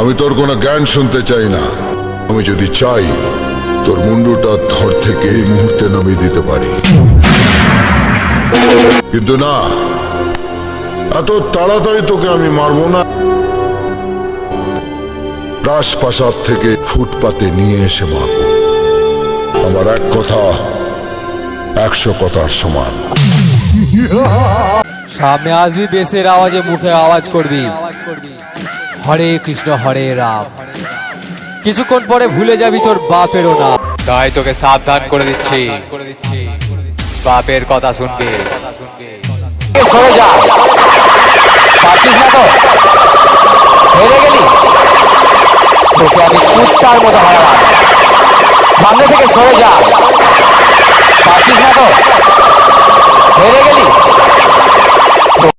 আমি তোর কোনো জ্ঞান শুনতে চাই না। আমি যদি চাই, তোর মুন্ডুটা ধর থেকে এই মুহূর্তে নামিয়ে দিতে পারি। কিন্তু না, এত তাড়াতাড়ি তোকে আমি মারবো না। রাজপ্রাসাদ থেকে ফুটপাতে নিয়ে এসে মারব। আমার এক কথা, একশো কথার সমান। সামনে আসবি বেসের আওয়াজে মুখে আওয়াজ করবি আওয়াজ করবি। হরে কৃষ্ণ হরে রাম। কিছুক্ষণ পরে ভুলে যাবি তোর বাপেরও নাম। তাই তোকে সাবধান করে দিচ্ছি। বাপের কথা শুনবি। সরে যা। পারছিস না তো? হেরে গেলি? তোকে আমি কুত্তার মতো হারালাম। সামনে থেকে সরে যা।